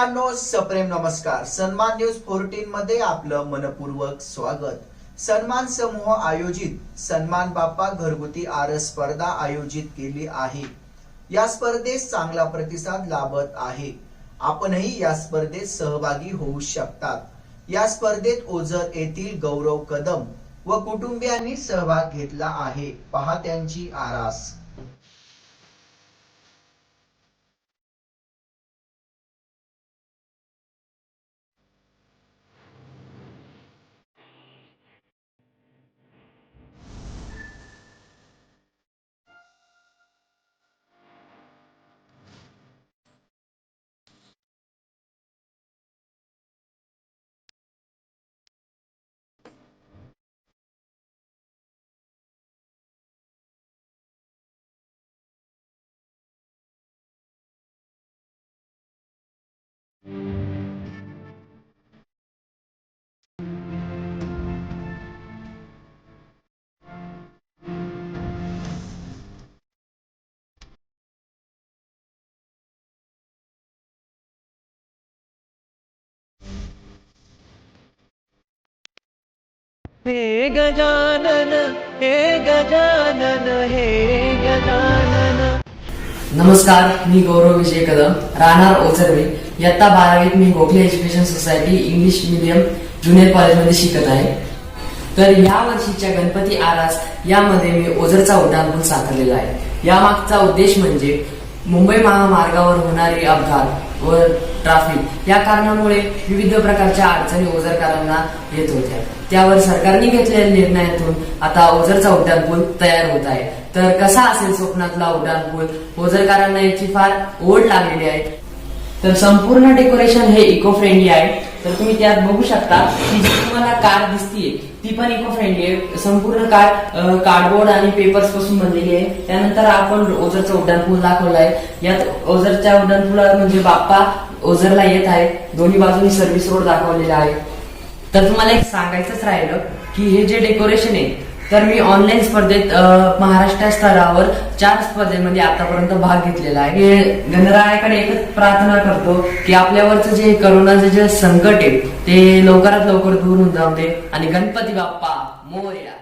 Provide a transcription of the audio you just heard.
मित्रांनो सप्रेम नमस्कार. सन्मान न्यूज फोर्टीन मध्ये आपलं मनपूर्वक स्वागत. सन्मान समूह आयोजित सन्मान बाप्पा घरगुती आरस स्पर्धा आयोजित केली आहे. या स्पर्धेस चांगला प्रतिसाद लाभत आहे. आपणही या स्पर्धेत सहभागी होऊ शकतात. या स्पर्धेत ओझर येथील गौरव कदम व कुटुंबियांनी सहभाग घेतला आहे. पहा त्यांची आरास. हे गजानन हे गजानन हे गजानन. नमस्कार मी गौरव विजय कदम राहणार ओझरवे. इयत्ता बारावीत मी Gokhale education society English medium junior कॉलेजमध्ये शिकत आहे. तर या वर्षीच्या गणपती आरास यामध्ये मी ओझरचा उड्डाणपूल साकारलेला आहे. यामागचा उद्देश म्हणजे मुंबई महामार्गावर होणारे अपघात व ट्राफिक या कारणामुळे विविध प्रकारच्या अडचणी ओझरकारांना येत होत्या. त्यावर सरकारने घेतलेल्या निर्णयातून आता ओझरचा उड्डाणपूल तयार होत आहे. तर कसा असेल स्वप्नातला उड्डाणपूल ओझरकारांना याची फार ओढ लागलेली आहे. तर संपूर्ण डेकोरेशन हे इको फ्रेंडली आहे. तर तुम्ही त्यात बघू शकता की जी तुम्हाला कार दिसतीये ती पण इको फ्रेंडली आहे. संपूर्ण कार कार्डबोर्ड आणि पेपर्सपासून बनलेली आहे. त्यानंतर आपण ओझरचा उड्डाणपूल दाखवला आहे. यात ओझरच्या उड्डाणपुलात म्हणजे बाप्पा ओझरला येत आहे. दोन्ही बाजूनी सर्व्हिस रोड दाखवलेला आहे. तर तुम्हाला एक सांगायचंच राहिलं की हे जे डेकोरेशन आहे तर मी ऑनलाईन स्पर्धेत महाराष्ट्र स्तरावर चार स्पर्धेमध्ये आतापर्यंत भाग घेतलेला आहे. गणरायाकडे एकच प्रार्थना करतो की आपल्यावरचं जे करोनाचं जे संकट आहे ते लवकरात लवकर दूर होऊन जाऊ दे. आणि गणपती बाप्पा मोर्या.